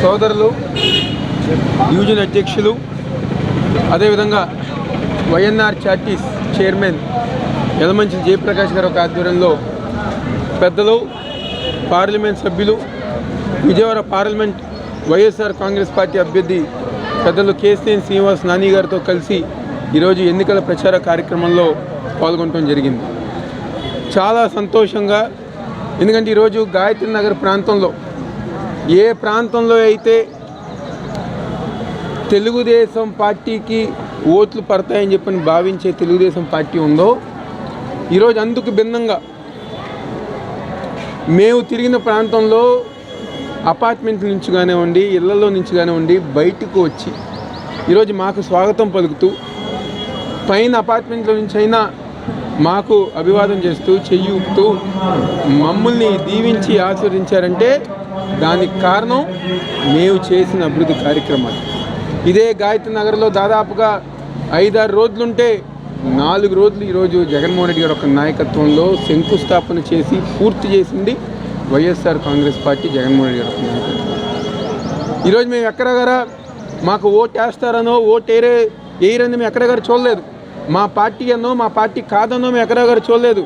సోదరులు యూజన్ అధ్యక్షులు అదేవిధంగా YNR charities chairman Yalamanchi Jayaprakash గారి ఒక ఆధ్వర్యంలో పెద్దలు పార్లమెంట్ సభ్యులు Vijayawada parliament YSR Congress party అభ్యర్థి పెద్దలు కేసీఎన్ శ్రీనివాస్ నాని గారితో కలిసి ఈరోజు ఎన్నికల ప్రచార కార్యక్రమంలో పాల్గొనడం జరిగింది. చాలా సంతోషంగా ఎందుకంటే ఈరోజు గాయత్రి నగర్ ప్రాంతంలో ఏ ప్రాంతంలో అయితే తెలుగుదేశం పార్టీకి ఓట్లు పడతాయని చెప్పని భావించే తెలుగుదేశం పార్టీ ఉందో ఈరోజు అందుకు భిన్నంగా మేము తిరిగిన ప్రాంతంలో అపార్ట్మెంట్ల నుంచి కానివ్వండి ఇళ్ళలో నుంచి కానివ్వండి బయటకు వచ్చి ఈరోజు మాకు స్వాగతం పలుకుతూ పైన అపార్ట్మెంట్ల నుంచి అయినా మాకు అభివాదం చేస్తూ చెయ్యి ఊపుతూ మమ్మల్ని దీవించి ఆశీర్వదించారంటే దానికి కారణం మేము చేసిన అభివృద్ధి కార్యక్రమాలు. ఇదే గాయత్రి నగర్లో దాదాపుగా ఐదారు రోజులుంటే నాలుగు రోజులు ఈరోజు జగన్మోహన్ రెడ్డి గారి ఒక నాయకత్వంలో శంకుస్థాపన చేసి పూర్తి చేసింది వైఎస్ఆర్ కాంగ్రెస్ పార్టీ జగన్మోహన్ రెడ్డి గారు ఒక నాయకత్వం. ఈరోజు మేము ఎక్కడగారా మాకు ఓటు వేస్తారనో ఓటు ఏరే వేయరని మేము ఎక్కడగారు చూడలేదు. మా పార్టీ అన్నో మా పార్టీ కాదనో మేము ఎక్కడగారు చూడలేదు.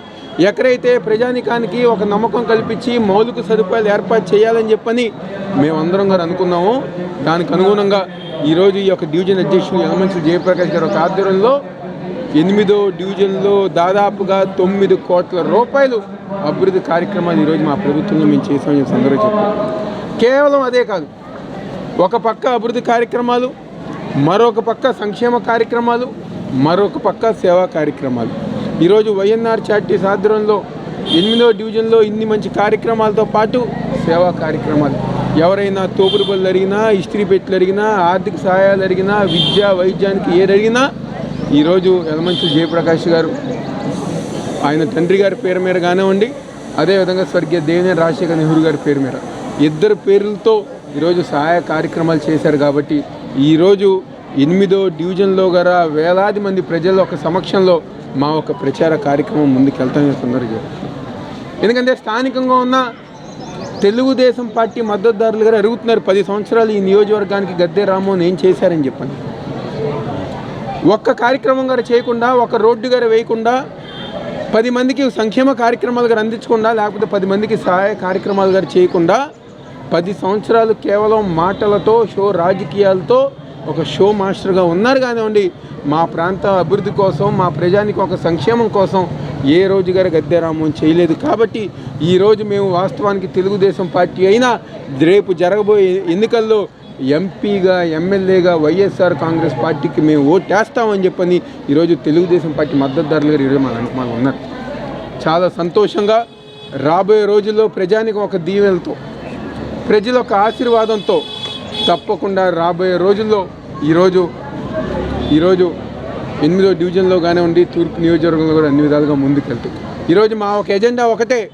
ఎక్కడైతే ప్రజానికానికి ఒక నమ్మకం కల్పించి మౌలిక సదుపాయాలు ఏర్పాటు చేయాలని చెప్పని మేమందరం గారు అనుకున్నాము. దానికి అనుగుణంగా ఈరోజు ఈ యొక్క డివిజన్ అధ్యక్షుడు యనమంచి జయప్రకాష్ గారు ఒక ఆధ్వర్యంలో ఎనిమిదో డివిజన్లో దాదాపుగా తొమ్మిది కోట్ల రూపాయలు అభివృద్ధి కార్యక్రమాలు ఈరోజు మా ప్రభుత్వంలో మేము చేసామని చెప్పి అందరూ చెప్పారు. కేవలం అదే కాదు ఒక పక్క అభివృద్ధి కార్యక్రమాలు మరొక పక్క సంక్షేమ కార్యక్రమాలు మరొక పక్క సేవా కార్యక్రమాలు. ఈరోజు వైఎన్ఆర్ చార్టీస్ ఆధ్వర్యంలో ఎనిమిదో డివిజన్లో ఇన్ని మంచి కార్యక్రమాలతో పాటు సేవా కార్యక్రమాలు. ఎవరైనా తోపుడు పనులు అడిగినా ఇస్త్రీ పెట్టెలు అడిగినా ఆర్థిక సహాయాలు అడిగినా విద్య వైద్యానికి ఏది అడిగినా ఈరోజు యలమంచి జయప్రకాష్ గారు ఆయన తండ్రి గారి పేరు మీద కానివ్వండి అదేవిధంగా స్వర్గీయ దేవినేని రాజశేఖర్ నెహ్రూ గారి పేరు మీద. ఇద్దరు పేర్లతో ఈరోజు సహాయ కార్యక్రమాలు చేశారు కాబట్టి ఈరోజు ఎనిమిదో డివిజన్లో గల వేలాది మంది ప్రజల ఒక సమక్షంలో మా ఒక ప్రచార కార్యక్రమం ముందుకెళ్తామని సందర్భం ఎందుకంటే స్థానికంగా ఉన్న తెలుగుదేశం పార్టీ మద్దతుదారులు గారు అరుగుతున్నారు పది సంవత్సరాలు ఈ నియోజకవర్గానికి గద్దె రామ్మోహన్ ఏం చేశారని చెప్పండి ఒక్క కార్యక్రమం గారు చేయకుండా ఒక రోడ్డు గారు వేయకుండా పది మందికి సంక్షేమ కార్యక్రమాలు గారు అందించకుండా లేకపోతే పది మందికి సహాయ కార్యక్రమాలు గారు చేయకుండా పది సంవత్సరాలు కేవలం మాటలతో షో రాజకీయాలతో ఒక షో మాస్టర్గా ఉన్నారు కానివ్వండి మా ప్రాంత అభివృద్ధి కోసం మా ప్రజానికి ఒక సంక్షేమం కోసం ఏ రోజు గారు గద్దెరామం చేయలేదు. కాబట్టి ఈరోజు మేము వాస్తవానికి తెలుగుదేశం పార్టీ అయినా రేపు జరగబోయే ఎన్నికల్లో ఎంపీగా ఎమ్మెల్యేగా వైఎస్ఆర్ కాంగ్రెస్ పార్టీకి మేము ఓటేస్తామని చెప్పని ఈరోజు తెలుగుదేశం పార్టీ మద్దతుదారులు గారు ఈరోజు మన మనం ఉన్నారు. చాలా సంతోషంగా రాబోయే రోజుల్లో ప్రజానికి ఒక దీవెలతో ప్రజల ఒక ఆశీర్వాదంతో తప్పకుండా రాబోయే రోజుల్లో ఈరోజు ఈరోజు ఎనిమిదో డివిజన్లో కానివ్వండి తూర్పు నియోజకవర్గంలో కూడా అన్ని విధాలుగా ముందుకెళ్తాయి. ఈరోజు మా ఒక ఎజెండా ఒకటే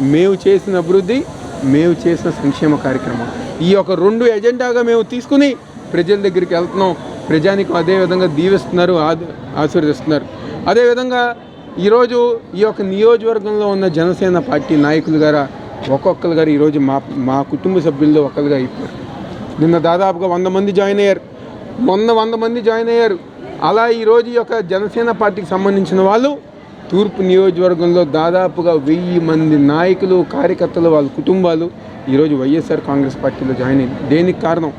మేము చేసిన అభివృద్ధి మేము చేసిన సంక్షేమ కార్యక్రమం. ఈ యొక్క రెండు ఎజెండాగా మేము తీసుకుని ప్రజల దగ్గరికి వెళ్తున్నాం. ప్రజానికి అదే విధంగా దీవిస్తున్నారు ఆద- ఆశీర్వదిస్తున్నారు. అదేవిధంగా ఈరోజు ఈ యొక్క నియోజకవర్గంలో ఉన్న జనసేన పార్టీ నాయకులు గారా ఒక్కొక్కరు గారు ఈరోజు మా మా కుటుంబ సభ్యుల్లో ఒకరుగా అయిపోయారు. నిన్న దాదాపుగా వంద మంది జాయిన్ అయ్యారు. మొన్న వంద మంది జాయిన్ అయ్యారు. అలా ఈరోజు ఈ యొక్క జనసేన పార్టీకి సంబంధించిన వాళ్ళు తూర్పు నియోజకవర్గంలో దాదాపుగా వెయ్యి మంది నాయకులు కార్యకర్తలు వాళ్ళ కుటుంబాలు ఈరోజు వైఎస్ఆర్ కాంగ్రెస్ పార్టీలో జాయిన్ అయింది దేనికి కారణం?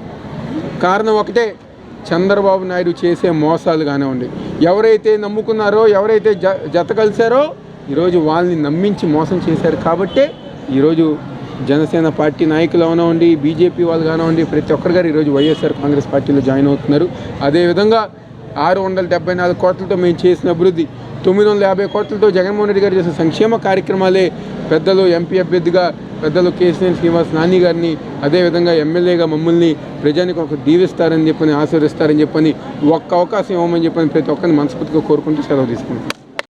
కారణం ఒకటే చంద్రబాబు నాయుడు చేసే మోసాలు కానివ్వండి ఎవరైతే నమ్ముకున్నారో ఎవరైతే జ జత కలిశారో ఈరోజు వాళ్ళని నమ్మించి మోసం చేశారు కాబట్టే ఈరోజు జనసేన పార్టీ నాయకులు అవనివ్వండి బీజేపీ వాళ్ళు కానివ్వండి ప్రతి ఒక్కరు గారు ఈరోజు వైఎస్ఆర్ కాంగ్రెస్ పార్టీలో జాయిన్ అవుతున్నారు. అదేవిధంగా ఆరు వందల డెబ్బై నాలుగు కోట్లతో మేము చేసిన అభివృద్ధి తొమ్మిది వందల యాభై కోట్లతో జగన్మోహన్ రెడ్డి గారు చేసిన సంక్షేమ కార్యక్రమాలే పెద్దలు ఎంపీ అభ్యర్థిగా పెద్దలు కేసీఎన్ శ్రీనివాస్ నాని గారిని అదేవిధంగా ఎమ్మెల్యేగా మమ్మల్ని ప్రజానికి ఒక దీవిస్తారని చెప్పని ఆశీర్వదిస్తారని చెప్పని ఒక్క అవకాశం ఇవ్వమని చెప్పని ప్రతి ఒక్కరిని మనస్ఫూర్తిగా కోరుకుంటూ సెలవు తీసుకుంటాం